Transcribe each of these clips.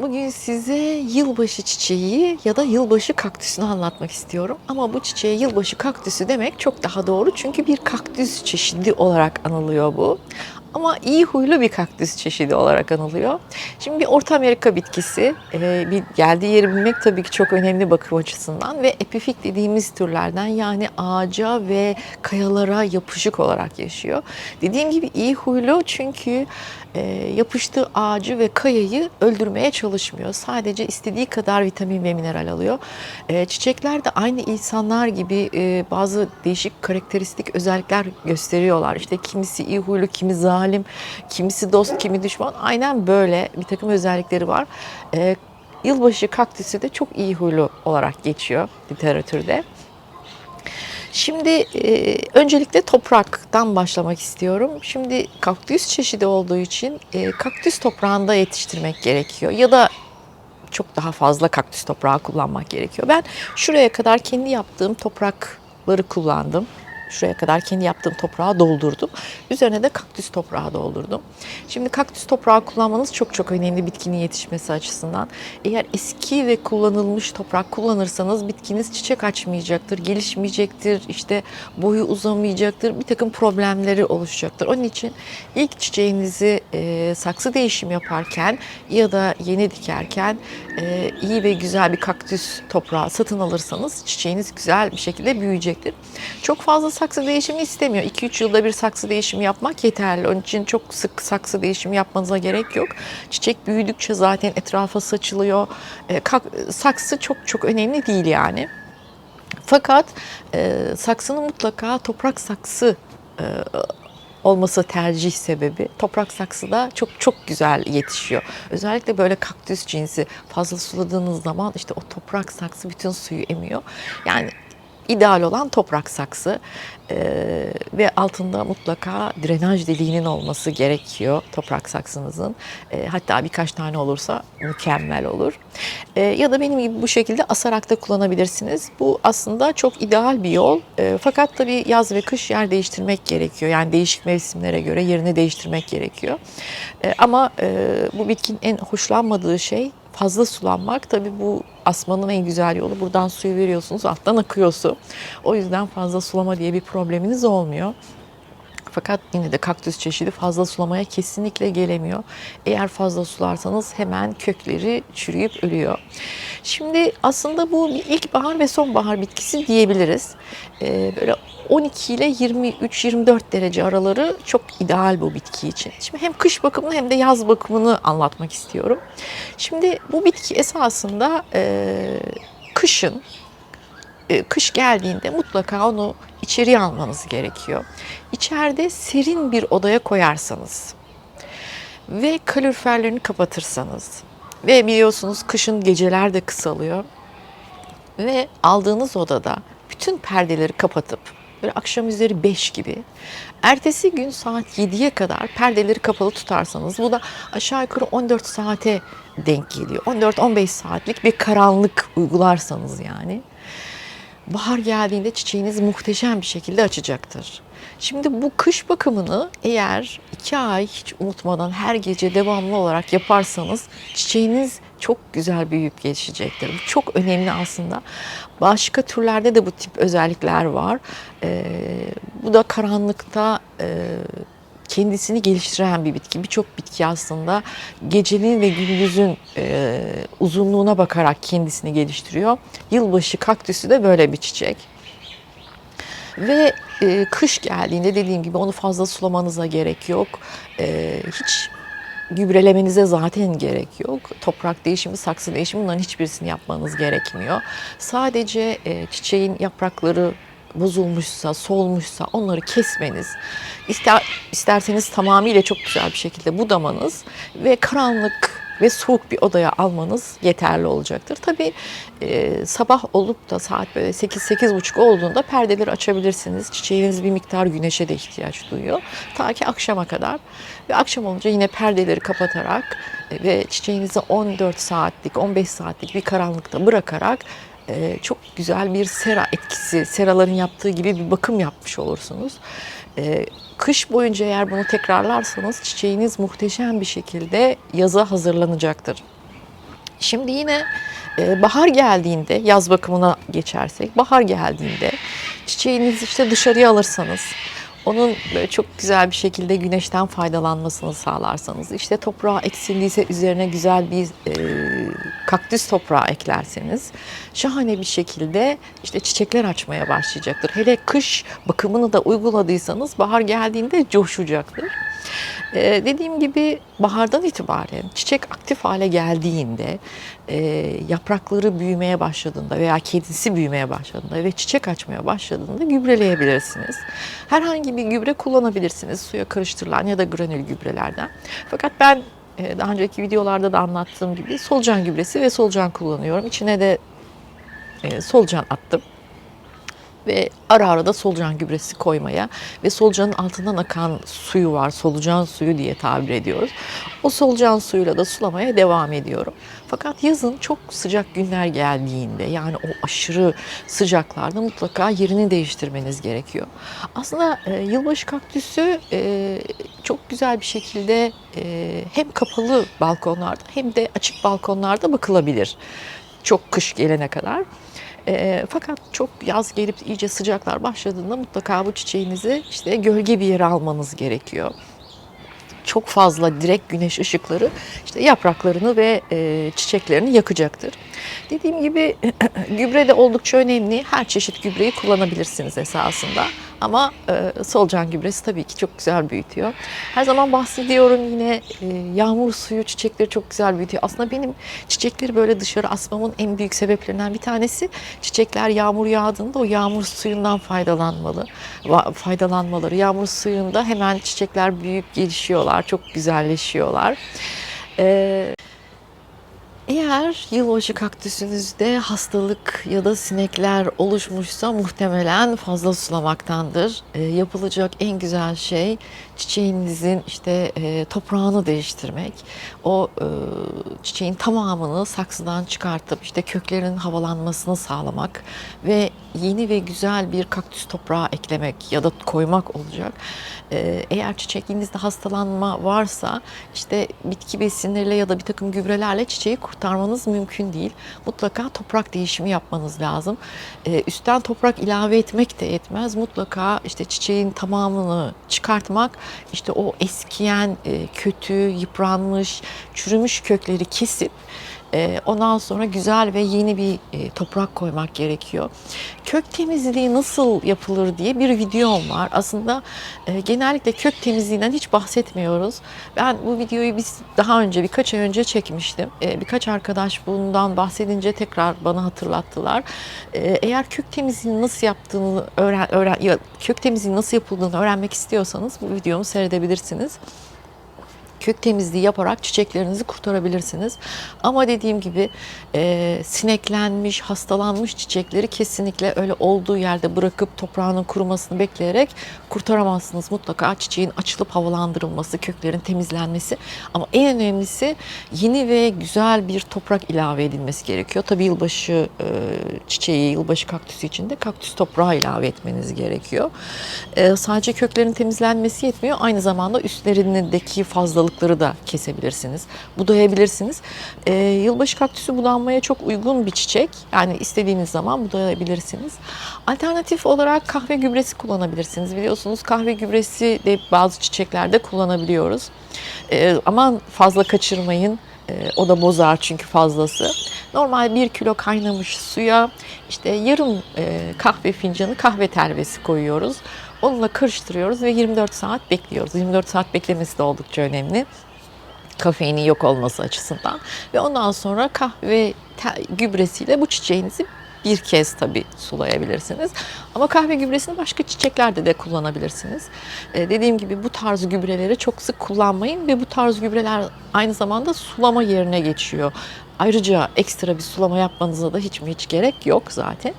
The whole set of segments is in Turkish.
Bugün size yılbaşı çiçeği ya da yılbaşı kaktüsünü anlatmak istiyorum. Ama bu çiçeğe yılbaşı kaktüsü demek çok daha doğru. Çünkü bir kaktüs çeşidi olarak anılıyor bu. Ama iyi huylu bir kaktüs çeşidi olarak anılıyor. Şimdi bir Orta Amerika bitkisi. Ee, bir geldiği yeri bilmek tabii ki çok önemli bakım açısından. Ve epifit dediğimiz türlerden yani ağaca ve kayalara yapışık olarak yaşıyor. Dediğim gibi iyi huylu çünkü e, yapıştığı ağacı ve kayayı öldürmeye çalışmıyor. Sadece istediği kadar vitamin ve mineral alıyor. E, çiçekler de aynı insanlar gibi e, bazı değişik karakteristik özellikler gösteriyorlar. İşte kimisi iyi huylu, kimi zalim, kimisi dost, kimi düşman. Aynen böyle bir takım özellikleri var. E, yılbaşı kaktüsü de çok iyi huylu olarak geçiyor literatürde. Şimdi e, öncelikle topraktan başlamak istiyorum. Şimdi kaktüs çeşidi olduğu için e, kaktüs toprağında yetiştirmek gerekiyor ya da çok daha fazla kaktüs toprağı kullanmak gerekiyor. Ben şuraya kadar kendi yaptığım toprakları kullandım. Şuraya kadar kendi yaptığım toprağı doldurdum. Üzerine de kaktüs toprağı doldurdum. Şimdi kaktüs toprağı kullanmanız çok çok önemli bitkinin yetişmesi açısından. Eğer eski ve kullanılmış toprak kullanırsanız bitkiniz çiçek açmayacaktır, gelişmeyecektir, işte boyu uzamayacaktır, bir takım problemleri oluşacaktır. Onun için ilk çiçeğinizi e, saksı değişimi yaparken ya da yeni dikerken e, iyi ve güzel bir kaktüs toprağı satın alırsanız çiçeğiniz güzel bir şekilde büyüyecektir. Çok fazla saksı değişimi istemiyor. 2-3 yılda bir saksı değişimi yapmak yeterli. Onun için çok sık saksı değişimi yapmanıza gerek yok. Çiçek büyüdükçe zaten etrafa saçılıyor. E, saksı çok çok önemli değil yani. Fakat e, saksının mutlaka toprak saksı e, olması tercih sebebi. Toprak saksıda çok çok güzel yetişiyor. Özellikle böyle kaktüs cinsi fazla suladığınız zaman işte o toprak saksı bütün suyu emiyor. Yani ideal olan toprak saksı Ee, ve altında mutlaka drenaj deliğinin olması gerekiyor toprak saksınızın. Ee, hatta birkaç tane olursa mükemmel olur. Ee, ya da benim gibi bu şekilde asarak da kullanabilirsiniz. Bu aslında çok ideal bir yol. Ee, fakat tabii yaz ve kış yer değiştirmek gerekiyor. Yani değişik mevsimlere göre yerini değiştirmek gerekiyor. Ee, ama e, bu bitkinin en hoşlanmadığı şey fazla sulanmak. Tabii bu asmanın en güzel yolu. Buradan suyu veriyorsunuz, alttan akıyor su. O yüzden fazla sulama diye bir probleminiz olmuyor. Fakat yine de kaktüs çeşidi fazla sulamaya kesinlikle gelemiyor. Eğer fazla sularsanız hemen kökleri çürüyüp ölüyor. Şimdi aslında bu bir ilkbahar ve sonbahar bitkisi diyebiliriz. Ee, böyle 12 ile 23-24 derece araları çok ideal bu bitki için. Şimdi hem kış bakımını hem de yaz bakımını anlatmak istiyorum. Şimdi bu bitki esasında e, kışın e, kış geldiğinde mutlaka onu içeriye almanız gerekiyor. İçeride serin bir odaya koyarsanız ve kaloriferlerini kapatırsanız ve biliyorsunuz kışın geceler de kısalıyor ve aldığınız odada bütün perdeleri kapatıp böyle akşam üzeri 5 gibi ertesi gün saat 7'ye kadar perdeleri kapalı tutarsanız bu da aşağı yukarı 14 saate denk geliyor. 14-15 saatlik bir karanlık uygularsanız yani bahar geldiğinde çiçeğiniz muhteşem bir şekilde açacaktır. Şimdi bu kış bakımını eğer iki ay hiç unutmadan her gece devamlı olarak yaparsanız çiçeğiniz çok güzel büyüyüp gelişecektir. Bu çok önemli aslında. Başka türlerde de bu tip özellikler var. Ee, bu da karanlıkta e, kendisini geliştiren bir bitki. Birçok bitki aslında gecenin ve gündüzün e, uzunluğuna bakarak kendisini geliştiriyor. Yılbaşı kaktüsü de böyle bir çiçek. Ve e, kış geldiğinde dediğim gibi onu fazla sulamanıza gerek yok. E, hiç gübrelemenize zaten gerek yok. Toprak değişimi, saksı değişimi bunların hiçbirisini yapmanız gerekmiyor. Sadece e, çiçeğin yaprakları bozulmuşsa, solmuşsa onları kesmeniz, ister, isterseniz tamamıyla çok güzel bir şekilde budamanız ve karanlık ve soğuk bir odaya almanız yeterli olacaktır. Tabii e, sabah olup da saat böyle 8-8.30 olduğunda perdeleri açabilirsiniz. Çiçeğiniz bir miktar güneşe de ihtiyaç duyuyor. Ta ki akşama kadar. Ve akşam olunca yine perdeleri kapatarak e, ve çiçeğinizi 14 saatlik, 15 saatlik bir karanlıkta bırakarak e, çok güzel bir sera etkisi, seraların yaptığı gibi bir bakım yapmış olursunuz. E, kış boyunca eğer bunu tekrarlarsanız çiçeğiniz muhteşem bir şekilde yaza hazırlanacaktır. Şimdi yine e, bahar geldiğinde, yaz bakımına geçersek, bahar geldiğinde çiçeğinizi işte dışarıya alırsanız, onun böyle çok güzel bir şekilde güneşten faydalanmasını sağlarsanız, işte toprağa eksildiyse üzerine güzel bir e, kaktüs toprağı eklerseniz, şahane bir şekilde işte çiçekler açmaya başlayacaktır. Hele kış bakımını da uyguladıysanız bahar geldiğinde coşacaktır. Ee, dediğim gibi bahardan itibaren çiçek aktif hale geldiğinde, e, yaprakları büyümeye başladığında veya kedisi büyümeye başladığında ve çiçek açmaya başladığında gübreleyebilirsiniz. Herhangi bir gübre kullanabilirsiniz suya karıştırılan ya da granül gübrelerden. Fakat ben e, daha önceki videolarda da anlattığım gibi solucan gübresi ve solucan kullanıyorum. İçine de e, solucan attım ve ara ara da solucan gübresi koymaya ve solucanın altından akan suyu var. Solucan suyu diye tabir ediyoruz. O solucan suyuyla da sulamaya devam ediyorum. Fakat yazın çok sıcak günler geldiğinde yani o aşırı sıcaklarda mutlaka yerini değiştirmeniz gerekiyor. Aslında e, yılbaşı kaktüsü e, çok güzel bir şekilde e, hem kapalı balkonlarda hem de açık balkonlarda bakılabilir. Çok kış gelene kadar. E, fakat çok yaz gelip iyice sıcaklar başladığında mutlaka bu çiçeğinizi işte gölge bir yere almanız gerekiyor. Çok fazla direkt güneş ışıkları işte yapraklarını ve e, çiçeklerini yakacaktır. Dediğim gibi gübre de oldukça önemli. Her çeşit gübreyi kullanabilirsiniz esasında. Ama e, solucan gübresi tabii ki çok güzel büyütüyor. Her zaman bahsediyorum yine e, yağmur suyu çiçekleri çok güzel büyütüyor. Aslında benim çiçekleri böyle dışarı asmamın en büyük sebeplerinden bir tanesi çiçekler yağmur yağdığında o yağmur suyundan faydalanmalı. Faydalanmaları. Yağmur suyunda hemen çiçekler büyüyüp gelişiyorlar, çok güzelleşiyorlar. Ee, eğer yılbaşı kaktüsünüzde hastalık ya da sinekler oluşmuşsa muhtemelen fazla sulamaktandır. E, yapılacak en güzel şey çiçeğinizin işte e, toprağını değiştirmek. O e, çiçeğin tamamını saksıdan çıkartıp işte köklerin havalanmasını sağlamak ve yeni ve güzel bir kaktüs toprağı eklemek ya da koymak olacak. E, eğer çiçeğinizde hastalanma varsa işte bitki besinleriyle ya da bir takım gübrelerle çiçeği kurtarmanız mümkün değil. Mutlaka toprak değişimi yapmanız lazım. Ee, üstten toprak ilave etmek de yetmez. Mutlaka işte çiçeğin tamamını çıkartmak, işte o eskiyen, e, kötü, yıpranmış, çürümüş kökleri kesip e, ondan sonra güzel ve yeni bir e, toprak koymak gerekiyor. Kök temizliği nasıl yapılır diye bir videom var. Aslında e, genellikle kök temizliğinden hiç bahsetmiyoruz. Ben bu videoyu biz daha önce birkaç ay önce çekmiştim. E, birkaç arkadaş bundan bahsedince tekrar bana hatırlattılar. Eğer kök temizliğini nasıl yaptığını öğren, öğren ya, kök temizliği nasıl yapıldığını öğrenmek istiyorsanız bu videomu seyredebilirsiniz kök temizliği yaparak çiçeklerinizi kurtarabilirsiniz. Ama dediğim gibi e, sineklenmiş, hastalanmış çiçekleri kesinlikle öyle olduğu yerde bırakıp toprağının kurumasını bekleyerek kurtaramazsınız. Mutlaka çiçeğin açılıp havalandırılması, köklerin temizlenmesi. Ama en önemlisi yeni ve güzel bir toprak ilave edilmesi gerekiyor. Tabii yılbaşı e, çiçeği, yılbaşı kaktüsü için de kaktüs toprağı ilave etmeniz gerekiyor. E, sadece köklerin temizlenmesi yetmiyor. Aynı zamanda üstlerindeki fazlalıkları da kesebilirsiniz. Budayabilirsiniz. E, yılbaşı kaktüsü budanmaya çok uygun bir çiçek. Yani istediğiniz zaman budayabilirsiniz. Alternatif olarak kahve gübresi kullanabilirsiniz. Biliyorsunuz kahve gübresi de bazı çiçeklerde kullanabiliyoruz. E, aman fazla kaçırmayın. E, o da bozar çünkü fazlası. Normal bir kilo kaynamış suya işte yarım e, kahve fincanı kahve telvesi koyuyoruz. Onunla karıştırıyoruz ve 24 saat bekliyoruz. 24 saat beklemesi de oldukça önemli. Kafeinin yok olması açısından. Ve ondan sonra kahve gübresiyle bu çiçeğinizi bir kez tabii sulayabilirsiniz. Ama kahve gübresini başka çiçeklerde de kullanabilirsiniz. Ee, dediğim gibi bu tarz gübreleri çok sık kullanmayın ve bu tarz gübreler aynı zamanda sulama yerine geçiyor. Ayrıca ekstra bir sulama yapmanıza da hiç mi hiç gerek yok zaten.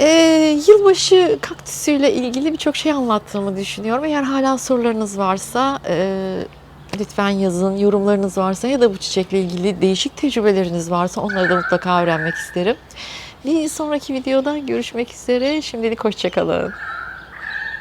Ee, yılbaşı kaktüsüyle ilgili birçok şey anlattığımı düşünüyorum. Eğer hala sorularınız varsa e, lütfen yazın. Yorumlarınız varsa ya da bu çiçekle ilgili değişik tecrübeleriniz varsa onları da mutlaka öğrenmek isterim. Bir sonraki videoda görüşmek üzere. Şimdilik hoşçakalın.